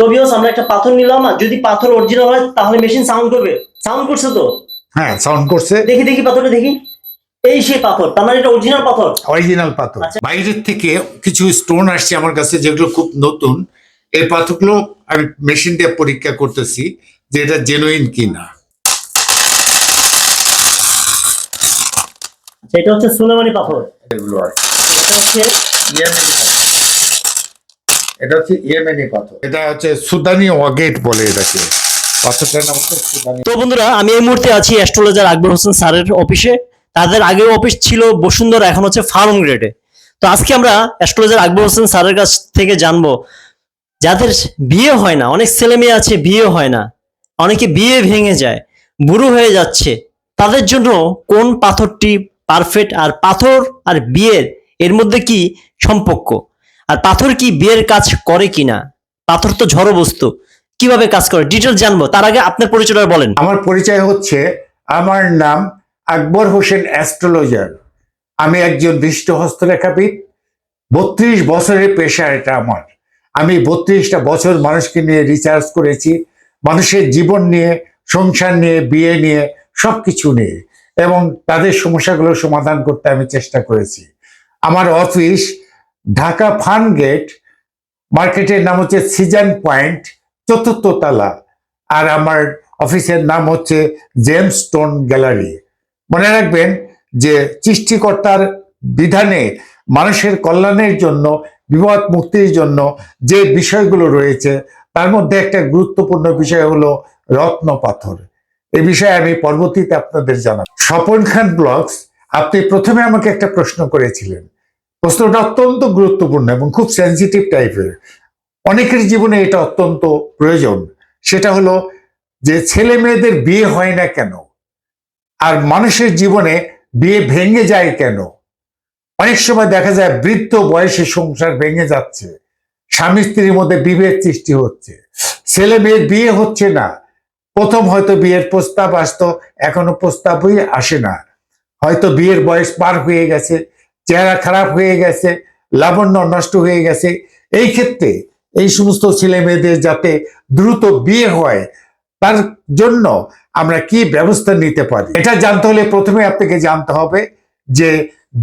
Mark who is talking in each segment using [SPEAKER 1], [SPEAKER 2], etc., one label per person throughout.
[SPEAKER 1] তো বিয়স আমরা একটা পাথর নিলাম আর যদি পাথর অরিজিনাল হয় তাহলে মেশিন সাউন্ড করবে। সাউন্ড করছে তো?
[SPEAKER 2] হ্যাঁ সাউন্ড করছে।
[SPEAKER 1] দেখি দেখি পাথরটা দেখি। এই সেই পাথর তার মানে এটা অরিজিনাল পাথর।
[SPEAKER 2] অরিজিনাল পাথর।
[SPEAKER 1] আচ্ছা।
[SPEAKER 2] বাইরের থেকে কিছু স্টোন আসছে আমার কাছে যেগুলো খুব নতুন। এই পাথরগুলো আমি মেশিন দিয়ে পরীক্ষা করতেছি যে এটা জেনুইন কিনা।
[SPEAKER 1] আচ্ছা, এটা হচ্ছে সোনামানি পাথর।
[SPEAKER 2] এগুলো আর
[SPEAKER 1] এটা হচ্ছে
[SPEAKER 2] এটা হচ্ছে ইয়েমেনি পাথর। এটা হচ্ছে সুদানি ওয়াগেট বলে এটাকে। পাথরটার নাম হচ্ছে সুদানি।
[SPEAKER 1] তো বন্ধুরা, আমি এই মুহূর্তে আছি অ্যাস্ট্রোলজার আকবর হোসেন স্যারের অফিসে। তাদের আগের অফিস ছিল বসুন্ধরা, এখন হচ্ছে ফার্ম গ্রেডে। তো আজকে আমরা অ্যাস্ট্রোলজার আকবর হোসেন স্যারের কাছ থেকে জানব, যাদের বিয়ে হয় না, অনেক ছেলে মেয়ে আছে, বিয়ে হয় না, অনেকে বিয়ে ভেঙে যায়, বুড়ো হয়ে যাচ্ছে, তাদের জন্য কোন পাথরটি পারফেক্ট আর পাথর আর বিয়ের এর মধ্যে কি সম্পর্ক? আর পাথর কি বিয়ের কাজ করে কিনা? পাথর তো ঝড়ো বস্তু। কীভাবে কাজ করে? ডিটেল জানব। তার আগে আপনার পরিচয়টা বলেন।
[SPEAKER 2] আমার পরিচয় হচ্ছে, আমার নাম আকবর হোসেন অ্যাস্ট্রোলজার। আমি একজন দৃষ্ট হস্তরেখাবিদ বত্রিশ বছরের পেশা এটা আমার। আমি বত্রিশটা বছর মানুষকে নিয়ে রিসার্চ করেছি, মানুষের জীবন নিয়ে, সংসার নিয়ে, বিয়ে নিয়ে সব কিছু নিয়ে। এবং তাদের সমস্যাগুলো সমাধান করতে আমি চেষ্টা করেছি। আমার অফিস ঢাকা ফান গেট মার্কেটের নাম হচ্ছে সিজন পয়েন্ট, চতুর্থ তালা। আর আমার অফিসের নাম হচ্ছে জেমস স্টোন গ্যালারি। মনে রাখবেন যে সৃষ্টিকর্তার বিধানে মানুষের কল্যাণের জন্য বিপদ মুক্তির জন্য যে বিষয়গুলো রয়েছে, তার মধ্যে একটা গুরুত্বপূর্ণ বিষয় হলো রত্ন পাথর। এই বিষয়ে আমি পরবর্তীতে আপনাদের জানাব। স্বপন খান ব্লগস, আপনি প্রথমে আমাকে একটা প্রশ্ন করেছিলেন। প্রশ্নটা অত্যন্ত গুরুত্বপূর্ণ এবং খুব সেন্সিটিভ টাইপের অনেকের জীবনে এটা অত্যন্ত প্রয়োজন। সেটা হলো যে ছেলে মেয়েদের বিয়ে হয় না কেন? আর মানুষের জীবনে বিয়ে ভেঙে যায় কেন? অনেক সময় দেখা যায় বৃদ্ধ বয়সে সংসার ভেঙে যাচ্ছে। স্বামী স্ত্রীর মধ্যে বিভেদ সৃষ্টি হচ্ছে। ছেলে মেয়ের বিয়ে হচ্ছে না। প্রথম হয়তো বিয়ের প্রস্তাব আসতো, এখনও প্রস্তাবই আসে না। হয়তো বিয়ের বয়স পার হয়ে গেছে। চেহারা খারাপ হয়ে গেছে, লাবণ্য নষ্ট হয়ে গেছে। এই ক্ষেত্রে এই সমস্ত ছেলে মেয়েদের যাতে দ্রুত বিয়ে হয়, তার জন্য আমরা কি ব্যবস্থা নিতে পারি? এটা জানতে হলে প্রথমে আপনাকে জানতে হবে যে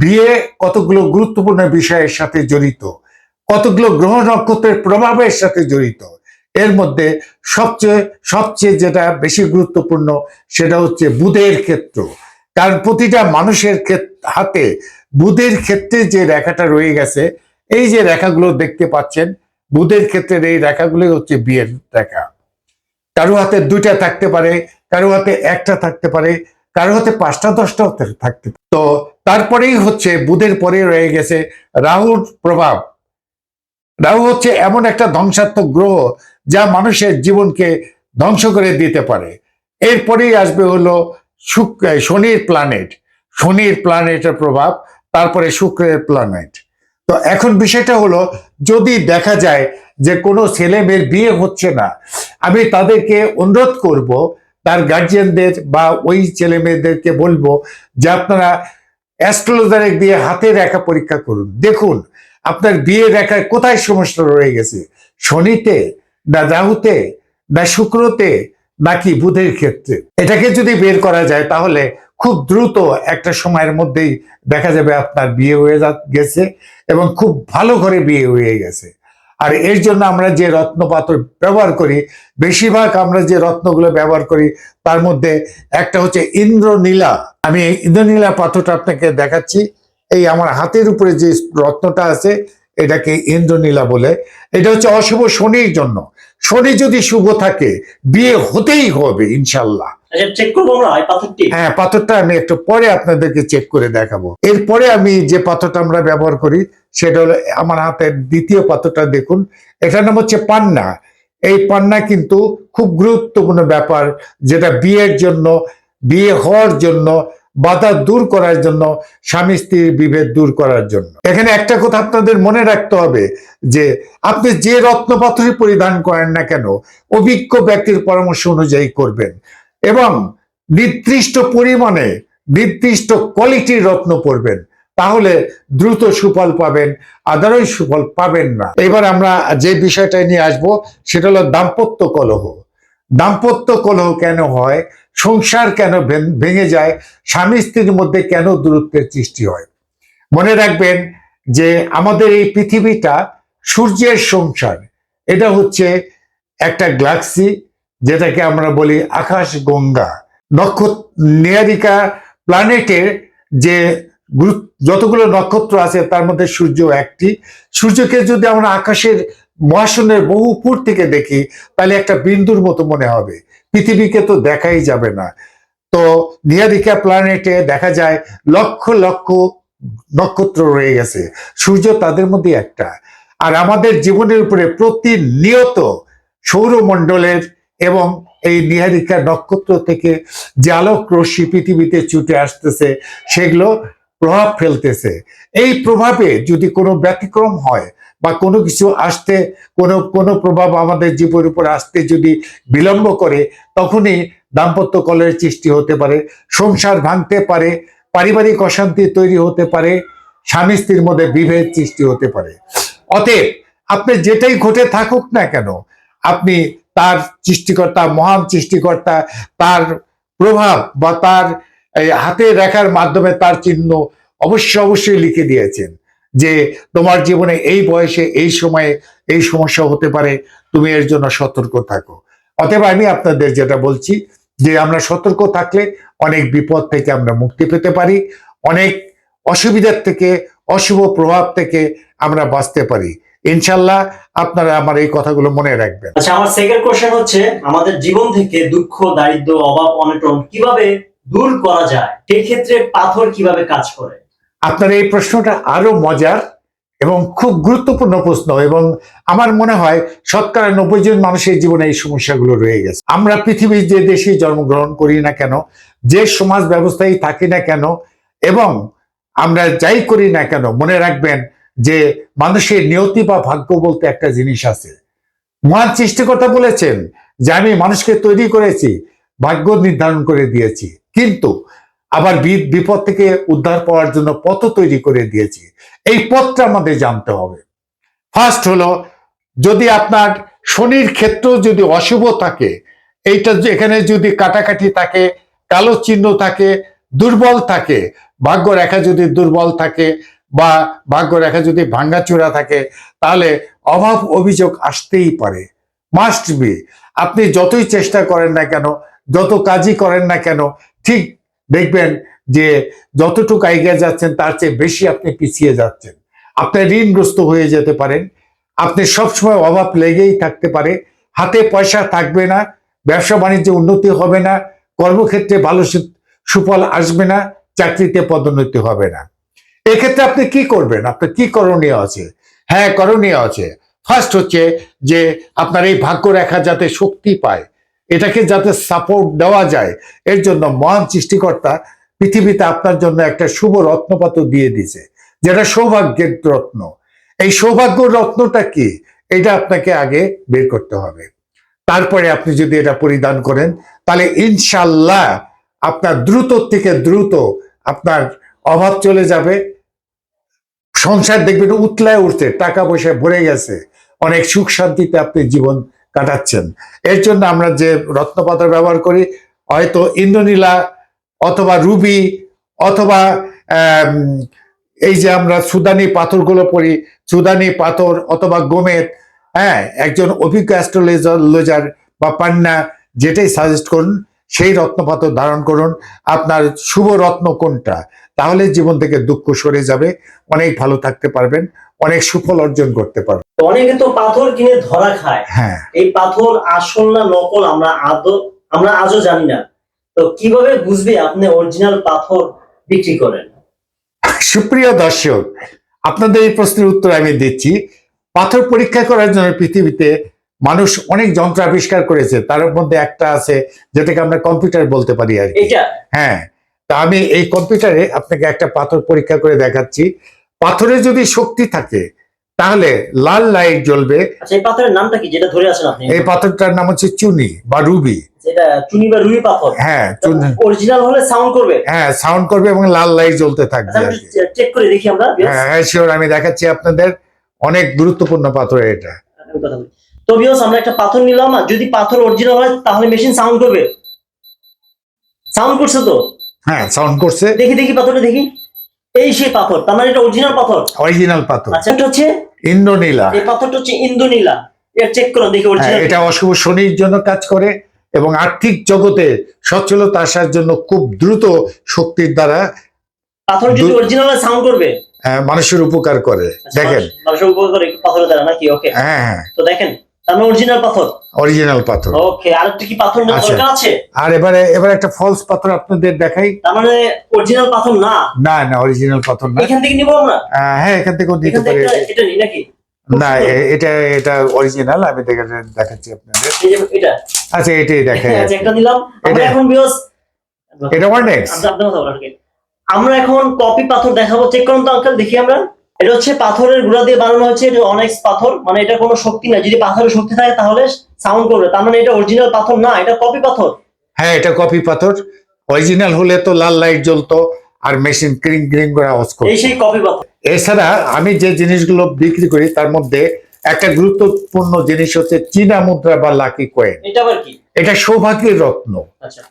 [SPEAKER 2] বিয়ে কতগুলো গুরুত্বপূর্ণ বিষয়ের সাথে জড়িত, কতগুলো গ্রহ নক্ষত্রের প্রভাবের সাথে জড়িত। এর মধ্যে সবচেয়ে সবচেয়ে যেটা বেশি গুরুত্বপূর্ণ সেটা হচ্ছে বুধের ক্ষেত্র। কারণ প্রতিটা মানুষের হাতে বুধের ক্ষেত্রে যে রেখাটা রয়ে গেছে, এই যে রেখাগুলো দেখতে পাচ্ছেন, বুধের ক্ষেত্রে এই রেখাগুলোই হচ্ছে বিয়ের রেখা। কারও হাতে দুইটা থাকতে পারে, কারও হাতে একটা থাকতে পারে, কারও হাতে পাঁচটা, দশটা থাকতে তো তারপরেই হচ্ছে বুধের পরে রয়ে গেছে রাহুর প্রভাব। রাহু হচ্ছে এমন একটা ধ্বংসাত্মক গ্রহ যা মানুষের জীবনকে ধ্বংস করে দিতে পারে। এরপরেই আসবে হলো শুক্র শনির প্ল্যানেট শনির প্ল্যানেটের প্রভাব। তারপরে শুক্রের প্ল্যানেট তো এখন বিষয়টা হলো, যদি দেখা যায় যে কোনো ছেলে মেয়ের বিয়ে হচ্ছে না, আমি তাদেরকে অনুরোধ করব, তার গার্জিয়ানদের বা ওই ছেলে মেয়েদেরকে বলব যে আপনারা অ্যাস্ট্রোলজারে দিয়ে হাতে রেখা পরীক্ষা করুন। দেখুন, আপনার বিয়ে রেখায় কোথায় সমস্যা রয়ে গেছে? শনিতে না রাহুতে না শুক্রতে নাকি বুধের ক্ষেত্রে? এটাকে যদি বের করা যায় তাহলে খুব দ্রুত একটা সময়ের মধ্যেই দেখা যাবে আপনার বিয়ে হয়ে গেছে এবং খুব ভালো করে বিয়ে হয়ে গেছে। আর এর জন্য আমরা যে রত্ন পাথর ব্যবহার করি, বেশিরভাগ আমরা যে রত্নগুলো ব্যবহার করি, তার মধ্যে একটা হচ্ছে ইন্দ্রনীলা। আমি ইন্দ্রনীলা পাথরটা আপনাকে দেখাচ্ছি। এই আমার হাতের উপরে যে রত্নটা আছে এটাকে ইন্দ্রনীলা বলে। এটা হচ্ছে অশুভ শনির জন্য। শনি যদি শুভ থাকে বিয়ে হতেই হবে ইনশাল্লাহ
[SPEAKER 1] আচ্ছা
[SPEAKER 2] হ্যাঁ পাথরটা আমি একটু পরে আপনাদেরকে চেক করে দেখাবো। এরপরে আমি যে পাথরটা আমরা ব্যবহার করি সেটা হলো আমার হাতের দ্বিতীয় পাথরটা দেখুন। এটার নাম হচ্ছে পান্না। এই পান্না কিন্তু খুব গুরুত্বপূর্ণ ব্যাপার যেটা বিয়ের জন্য বিয়ে হওয়ার জন্য বাধা দূর করার জন্য, স্বামী স্ত্রীর বিভেদ দূর করার জন্য। এখানে একটা কথা আপনাদের মনে রাখতে হবে যে, আপনি যে রত্ন পাথরই পরিধান করেন না কেন, অভিজ্ঞ ব্যক্তির পরামর্শ অনুযায়ী করবেন। এবং নির্দিষ্ট পরিমাণে নির্দিষ্ট কোয়ালিটির রত্ন পরবেন। তাহলে দ্রুত সুফল পাবেন আদারই সুফল পাবেন না। এবার আমরা যে বিষয়টা নিয়ে আসব, সেটা হলো দাম্পত্য কলহ। দাম্পত্য কলহ কেন হয়? সংসার কেন ভেঙ- যায়? স্বামী স্ত্রীর মধ্যে কেন দূরত্বের সৃষ্টি হয়? মনে রাখবেন যে আমাদের এই পৃথিবীটা সূর্যের সংসার। এটা হচ্ছে একটা গ্যালাক্সি, যেটাকে আমরা বলি আকাশ গঙ্গা নক্ষত্র নিয়ারিকা প্ল্যানেটের যে যতগুলো নক্ষত্র আছে, তার মধ্যে সূর্য একটি। সূর্যকে যদি আমরা আকাশের মহাশূন্যের বহু উপর থেকে দেখি, তাহলে একটা বিন্দুর মতো মনে হবে। পৃথিবীকে তো দেখাই যাবে না। তো নিয়ারিকা প্ল্যানেটে দেখা যায় লক্ষ লক্ষ নক্ষত্র রয়ে গেছে। সূর্য তাদের মধ্যে একটা। আর আমাদের জীবনের উপরে প্রতিনিয়ত সৌরমণ্ডলের এবং এই নিহারিকা নক্ষত্র থেকে যে আলোক রশ্মি পৃথিবীতে ছুটে আসতেছে, সেগুলো প্রভাব ফেলতেছে। এই প্রভাবে যদি কোনো ব্যতিক্রম হয় বা কোনো কিছু আসতে, কোনো কোনো প্রভাব আমাদের জীবনের উপর আসতে যদি বিলম্ব করে, তখনই দাম্পত্য কলের সৃষ্টি হতে পারে, সংসার ভাঙতে পারে, পারিবারিক অশান্তি তৈরি হতে পারে, স্বামী স্ত্রীর মধ্যে বিভেদ সৃষ্টি হতে পারে। অতএব আপনি যেটাই ঘটে থাকুক না কেন, আপনি তার সৃষ্টিকর্তা, মহান সৃষ্টিকর্তা, তার প্রভাব বা তার হাতে রেখার মাধ্যমে তার চিহ্ন অবশ্যই অবশ্যই লিখে দিয়েছেন। যে তোমার জীবনে এই বয়সে, এই সময়ে, এই সমস্যা হতে পারে, তুমি এর জন্য সতর্ক থাকো। অতএব আমি আপনাদের যেটা বলছি যে আমরা সতর্ক থাকলে অনেক বিপদ থেকে আমরা মুক্তি পেতে পারি, অনেক অসুবিধার থেকে, অশুভ প্রভাব থেকে আমরা বাঁচতে পারি। ইনশাল্লাহ আপনারা আমার এই কথাগুলো মনে রাখবেন।
[SPEAKER 1] আচ্ছা আমার সেকেন্ড কোশ্চেন হচ্ছে, আমাদের জীবন থেকে দুঃখ, দারিদ্র, অভাব, অনটন কীভাবে দূর করা যায়? সেই ক্ষেত্রে পাথর কীভাবে কাজ করে?
[SPEAKER 2] আপনার এই প্রশ্নটা আরও মজার এবং খুব গুরুত্বপূর্ণ প্রশ্ন এবং আমার মনে হয় শতকরা নব্বই জন মানুষের জীবনে এই সমস্যাগুলো রয়ে গেছে। আমরা পৃথিবীর যে দেশে জন্মগ্রহণ করি না কেন, যে সমাজ ব্যবস্থায় থাকি না কেন এবং আমরা যাই করি না কেন, মনে রাখবেন যে মানুষের নিয়তি বা ভাগ্য বলতে একটা জিনিস আছে। মহান সৃষ্টিকর্তা বলেছেন যে আমি মানুষকে তৈরি করেছি, ভাগ্য নির্ধারণ করে দিয়েছি। কিন্তু আবার বিপদ থেকে উদ্ধার পাওয়ার জন্য পথ তৈরি করে দিয়েছি। এই পথটা আমাদের জানতে হবে। ফার্স্ট হলো, যদি আপনার শনির ক্ষেত্র যদি অশুভ থাকে, এইটা এখানে যদি কাটাকাটি থাকে, কালো চিহ্ন থাকে, দুর্বল থাকে ভাগ্য রেখা যদি দুর্বল থাকে, বা ভাগ্য রেখা যদি ভাঙ্গাচোরা থাকে, তাহলে অভাব অভিযোগ আসতেই পারে। মাস্ট বি আপনি যতই চেষ্টা করেন না কেন, যত কাজই করেন না কেন, ঠিক দেখবেন যে যতটুকু এগিয়ে যাচ্ছেন, তার চেয়ে বেশি আপনি পিছিয়ে যাচ্ছেন। আপনি ঋণগ্রস্ত হয়ে যেতে পারেন। আপনি সবসময় অভাব লেগেই থাকতে পারে। হাতে পয়সা থাকবে না, ব্যবসা বাণিজ্যে উন্নতি হবে না, কর্মক্ষেত্রে ভালো সুফল আসবে না, চাকরিতে পদোন্নতি হবে না। এক্ষেত্রে আপনি কি করবেন? আপনার কি করণীয় আছে? হ্যাঁ করণীয় আছে। ফার্স্ট হচ্ছে যে আপনার এই ভাগ্য রেখা যাতে শক্তি পায়। এটাকে যাতে সাপোর্ট দেওয়া যায়, এর জন্য মহান সৃষ্টিকর্তা পৃথিবীতে আপনার জন্য একটা শুভ রত্নপাত দিয়ে দিছে যেটা সৌভাগ্যের রত্ন। এই সৌভাগ্য রত্নটা কি? এটা আপনাকে আগে বের করতে হবে। তারপরে আপনি যদি এটা পরিধান করেন, তাহলে ইনশাল্লাহ আপনার দ্রুত থেকে দ্রুত আপনার অভাব চলে যাবে। সংসার দেখবেন উতলায় উঠছে, টাকা পয়সা ভরে গেছে। অনেক সুখ শান্তিতে আপনি জীবন কাটাচ্ছেন। এর জন্য আমরা যে রত্নপাথর ব্যবহার করি, হয়তো ইন্দ্রনীলা অথবা রুবি অথবা এই যে আমরা সুদানি পাথরগুলো পড়ি, সুদানি পাথর অথবা গোমেদ হ্যাঁ একজন অভিজ্ঞ অ্যাস্ট্রোলজার বা পান্না যেটাই সাজেস্ট করুন, সেই রত্নপাথর ধারণ করুন। আপনার শুভ রত্ন কোনটা? তাহলে জীবন থেকে দুঃখ সরে যাবে অনেক ভালো থাকতে পারবেন অনেক সুফল অর্জন করতে পারবেন।
[SPEAKER 1] অনেকে তো পাথর কিনে ধরা খায়।
[SPEAKER 2] হ্যাঁ।
[SPEAKER 1] এই পাথর আসল না নকল আমরা আদৌ আমরা আজও জানি না। তো কীভাবে বুঝবে আপনি অরিজিনাল পাথর বিক্রি করেন?
[SPEAKER 2] সুপ্রিয় দর্শক আপনাদের এই প্রশ্নের উত্তর আমি দিচ্ছি। পাথর পরীক্ষা করার জন্য পৃথিবীতে মানুষ অনেক যন্ত্র আবিষ্কার করেছে। তার মধ্যে একটা আছে যেটাকে আমরা কম্পিউটার বলতে পারি আর কি। হ্যাঁ। তা আমি এই কম্পিউটারে আপনাকে একটা পাথর পরীক্ষা করে দেখাচ্ছি। পাথরে যদি শক্তি থাকে তাহলে লাল লাইট জ্বলবে।
[SPEAKER 1] আচ্ছা এই পাথরের নামটা কি যেটা ধরে আছেন আপনি?
[SPEAKER 2] এই পাথরটার নাম হচ্ছে চুনি বা রুবি।
[SPEAKER 1] যেটা চুনি বা রুই পাথর।
[SPEAKER 2] হ্যাঁ
[SPEAKER 1] অরিজিনাল হলে সাউন্ড করবে?
[SPEAKER 2] হ্যাঁ সাউন্ড করবে এবং লাল লাইট জ্বলতে থাকবে
[SPEAKER 1] আচ্ছা আমি চেক করে দেখি আমরা
[SPEAKER 2] হ্যাঁ হ্যাঁ শিওর আমি দেখাচ্ছি আপনাদের। অনেক গুরুত্বপূর্ণ পাথর এটা।
[SPEAKER 1] আমি তো বিয়স আমরা একটা পাথর নিলাম আর যদি পাথর অরিজিনাল হয় তাহলে মেশিন সাউন্ড করবে। সাউন্ড করছে তো?
[SPEAKER 2] হ্যাঁ সাউন্ড করছে।
[SPEAKER 1] দেখি দেখি পাথরটা দেখি। এই সেই পাথর তার মানে এটা অরিজিনাল পাথর?
[SPEAKER 2] অরিজিনাল পাথর।
[SPEAKER 1] আচ্ছা এটা হচ্ছে?
[SPEAKER 2] ইন্দ্রনীলা
[SPEAKER 1] এই পাথরটা হচ্ছে ইন্দোনীলা। এটা চেক করো দেখি
[SPEAKER 2] হ্যাঁ,
[SPEAKER 1] অরিজিনাল
[SPEAKER 2] এটা অশুভ শনির জন্য কাজ করে এবং আর্থিক জগতে সচ্ছলতা আসার জন্য খুব দ্রুত শক্তির দ্বারা
[SPEAKER 1] পাথর যদি অরিজিনাল সাউন্ড করবে?
[SPEAKER 2] আহ, মানুষের উপকার করে।
[SPEAKER 1] আচ্ছা,
[SPEAKER 2] দেখেন।
[SPEAKER 1] মানুষের উপকার করে পাথরের দ্বারা নাকি? ওকে
[SPEAKER 2] হ্যাঁ হ্যাঁ।
[SPEAKER 1] তো দেখেন তার অরিজিনাল পাথর?
[SPEAKER 2] অরিজিনাল পাথর।
[SPEAKER 1] ওকে আরেকটা কি পাথর নেওয়ার। দরকার আছে?
[SPEAKER 2] আর এবারে এবার একটা ফলস পাথর আপনাদের দেখাই।
[SPEAKER 1] তার মানে অরিজিনাল পাথর না?
[SPEAKER 2] না না অরিজিনাল পাথর না।
[SPEAKER 1] এখান থেকে নিবো আমরা?
[SPEAKER 2] হ্যাঁ এখান পারে।
[SPEAKER 1] এটা- এটা নিই নাকি?
[SPEAKER 2] না এটা এটা অরিজিনাল আমি দেখে- দেখাচ্ছি আপনাদের।
[SPEAKER 1] এটা।
[SPEAKER 2] আচ্ছা এটাই দেখাই
[SPEAKER 1] আচ্ছা, একটা আমরা এখন বিয়স
[SPEAKER 2] এটা।
[SPEAKER 1] আমরা এখন কপি পাথর দেখাবো। চেক করুন তো আঙ্কেল দেখি আমরা। এটা হচ্ছে পাথরের গুঁড়া দিয়ে বানানো হয়েছে এটা অনেক্স পাথর মানে এটা কোনো শক্তি না যদি পাথরের শক্তি থাকে তাহলে সাউন্ড করবে। তার মানে এটা অরিজিনাল পাথর না এটা কপি পাথর।
[SPEAKER 2] হ্যাঁ এটা কপি পাথর। অরিজিনাল হলে তো লাল লাইট জ্বলতো আর মেশিন ক্রিং ক্রিং করে আওয়াজ করতো।
[SPEAKER 1] এই সেই কপি পাথর।
[SPEAKER 2] এছাড়া আমি যে জিনিসগুলো বিক্রি করি তার মধ্যে একটা গুরুত্বপূর্ণ জিনিস হচ্ছে চীনা মুদ্রা বা লাকি কয়েন
[SPEAKER 1] এটা আবার কি?
[SPEAKER 2] এটা সৌভাগ্যের রত্ন।
[SPEAKER 1] আচ্ছা।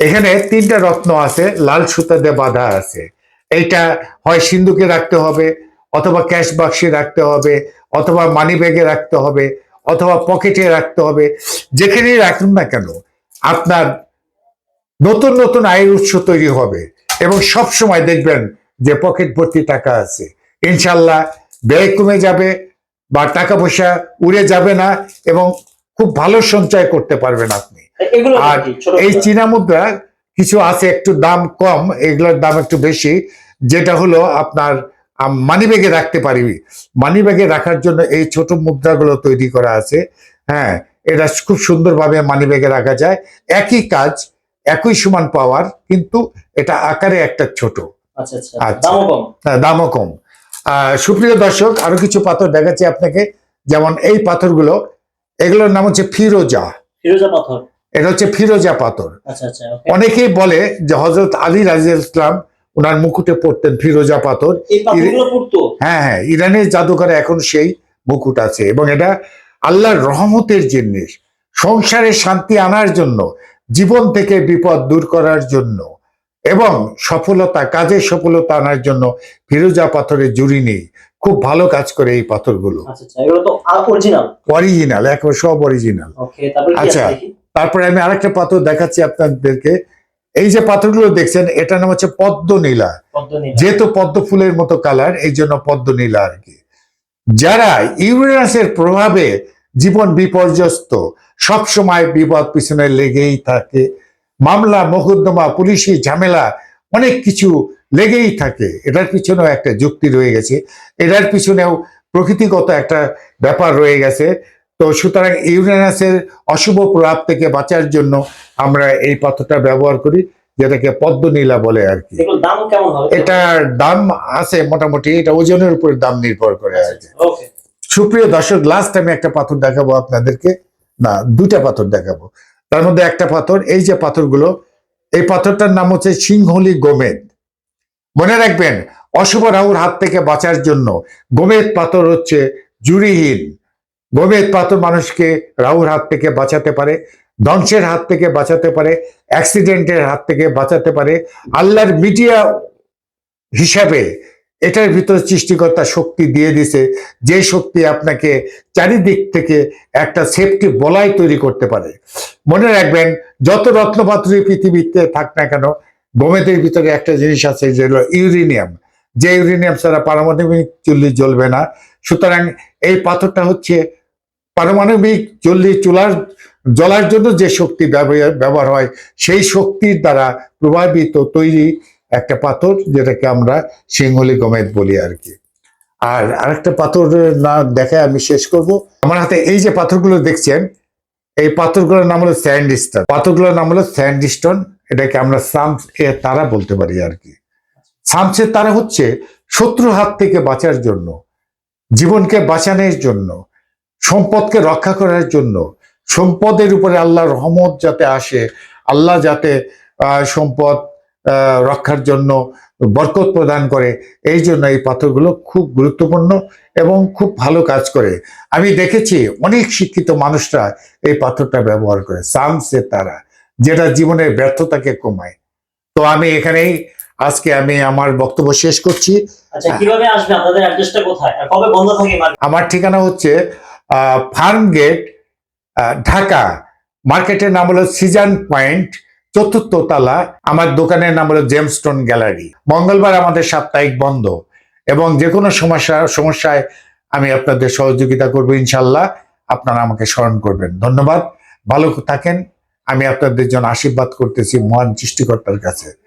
[SPEAKER 2] এখানে তিনটা রত্ন আছে লাল সুতা দিয়ে বাঁধা আছে। এটা হয় সিন্ধুকে রাখতে হবে অথবা ক্যাশ বাক্সে রাখতে হবে অথবা মানি ব্যাগে রাখতে হবে অথবা পকেটে রাখতে হবে যেখানেই রাখুন না কেন আপনার নতুন নতুন আয়ের উৎস তৈরি হবে এবং সব সময় দেখবেন যে পকেট ভর্তি টাকা আছে। ইনশাল্লাহ ব্যয় কমে যাবে বা টাকা পয়সা উড়ে যাবে না এবং খুব ভালো সঞ্চয় করতে পারবেন আপনি। আর এই? চীনা মুদ্রা কিছু আছে একটু দাম কম এগুলোর দাম একটু বেশি যেটা হলো আপনার মানি ব্যাগে রাখতে পারি। মানি ব্যাগে রাখার জন্য এই ছোট মুদ্রাগুলো তৈরি করা আছে। হ্যাঁ এটা খুব সুন্দরভাবে মানি ব্যাগে রাখা যায়। একই কাজ একই সমান পাওয়ার কিন্তু এটা আকারে একটা ছোট।
[SPEAKER 1] আচ্ছা আচ্ছা।
[SPEAKER 2] আচ্ছা।
[SPEAKER 1] দামও কম।
[SPEAKER 2] হ্যাঁ, দামও কম। আহ, সুপ্রিয় দর্শক আরও কিছু পাথর দেখাচ্ছি আপনাকে। যেমন এই পাথরগুলো এগুলোর নাম হচ্ছে ফিরোজা।
[SPEAKER 1] ফিরোজা পাথর?
[SPEAKER 2] এটা হচ্ছে ফিরোজা পাথর। অনেকেই বলে যে হজরত আলী রাজিয়াল ইসলাম ওনার মুকুটে পড়তেন ফিরোজা পাথর। হ্যাঁ হ্যাঁ ইরানের জাদুঘরে এখন সেই মুকুট আছে এবং এটা আল্লাহর রহমতের জিনিস। সংসারে শান্তি আনার জন্য জীবন থেকে বিপদ দূর করার জন্য এবং সফলতা কাজে সফলতা আনার জন্য ফিরোজা পাথরের জুড়ি নেই। খুব ভালো কাজ করে এই পাথরগুলো।
[SPEAKER 1] আচ্ছা আচ্ছা অরিজিনাল
[SPEAKER 2] অরিজিনাল একেবারে সব অরিজিনাল আচ্ছা। তারপরে আমি আরেকটা পাথর দেখাচ্ছি আপনাদেরকে। এই যে পাথরগুলো দেখছেন এটার নাম হচ্ছে পদ্ম
[SPEAKER 1] নীলা।
[SPEAKER 2] যেহেতু পদ্ম ফুলের মতো কালার এই জন্য পদ্মনীলা আর কি। যারা ইউরেনাসের প্রভাবে জীবন বিপর্যস্ত সব সময় বিপদ পিছনে লেগেই থাকে মামলা মোকদ্দমা পুলিশি ঝামেলা অনেক কিছু লেগেই থাকে। এটার পিছনেও একটা যুক্তি রয়ে গেছে। এটার পিছনেও প্রকৃতিগত একটা ব্যাপার রয়ে গেছে। তো সুতরাং ইউরেনাসের অশুভ প্রভাব থেকে বাঁচার জন্য আমরা এই পাথরটা ব্যবহার করি যেটাকে পদ্মনীলা বলে আর কি। এটার দাম আছে মোটামুটি এটা ওজনের উপর দাম নির্ভর করে আর কি। সুপ্রিয় দর্শক লাস্ট আমি একটা পাথর দেখাবো আপনাদেরকে। না দুটা পাথর দেখাবো। তার মধ্যে একটা পাথর এই যে পাথরগুলো এই পাথরটার নাম হচ্ছে সিংহলি গোমেদ। মনে রাখবেন অশুভ রাহুর হাত থেকে বাঁচার জন্য গোমেদ পাথর হচ্ছে জুরিহীন গোমেদ পাথর মানুষকে রাহুর হাত থেকে বাঁচাতে পারে, ধ্বংসের হাত থেকে বাঁচাতে পারে অ্যাক্সিডেন্টের হাত থেকে বাঁচাতে পারে, আল্লাহর মিডিয়া হিসাবে এটার ভিতরে সৃষ্টিকর্তা শক্তি দিয়ে দিছে, যে শক্তি আপনাকে চারিদিক থেকে একটা সেফটি বলাই তৈরি করতে পারে। মনে রাখবেন, যত রত্নপাত্রী পৃথিবীতে থাক না কেন গোমেদের ভিতরে একটা জিনিস আছে যে ইউরেনিয়াম। যে ইউরেনিয়াম ছাড়া পারমাণবিক চুল্লি জ্বলবে না। সুতরাং এই পাথরটা হচ্ছে পারমাণবিক চুল্লি চুলার জ্বলার জন্য যে শক্তি ব্যবহার ব্যবহার হয়, সেই শক্তির দ্বারা প্রভাবিত তৈরি একটা পাথর যেটাকে আমরা সিংহলি গমেদ বলি আর কি। আর আরেকটা পাথর না দেখায় আমি শেষ করব। আমার হাতে এই যে পাথরগুলো দেখছেন, এই পাথরগুলোর নাম হলো স্যান্ডস্টোন। পাথরগুলোর নাম হলো স্যান্ডস্টোন, এটাকে আমরা সামস এ তারা বলতে পারি আর কি। সামসের তারা হচ্ছে শত্রু হাত থেকে বাঁচার জন্য, জীবনকে বাঁচানোর জন্য সম্পদকে রক্ষা করার জন্য সম্পদের উপরে আল্লাহর রহমত যাতে আসে আল্লাহ যাতে সম্পদ রক্ষার জন্য বরকত প্রদান করে এই জন্য এই পাথরগুলো খুব গুরুত্বপূর্ণ এবং খুব ভালো কাজ করে। আমি দেখেছি অনেক শিক্ষিত মানুষরা এই পাথরটা ব্যবহার করে সাংসে তারা যেটা জীবনের ব্যর্থতাকে কমায়। তো আমি এখানেই আজকে আমি আমার বক্তব্য শেষ করছি।
[SPEAKER 1] আচ্ছা?
[SPEAKER 2] আমার ঠিকানা হচ্ছে ফার্ম গেট ঢাকা। মার্কেটের নাম হলো সিজন পয়েন্ট, চতুর্থ তলা। আমার দোকানের নাম হলো জেমস্টোন গ্যালারি। মঙ্গলবার আমাদের সাপ্তাহিক বন্ধ এবং যে কোনো সমস্যা, সমস্যায় আমি আপনাদের সহযোগিতা করব ইনশাল্লাহ। আপনারা আমাকে স্মরণ করবেন। ধন্যবাদ। ভালো থাকেন। আমি আপনাদের জন্য আশীর্বাদ করতেছি মহান সৃষ্টিকর্তার কাছে।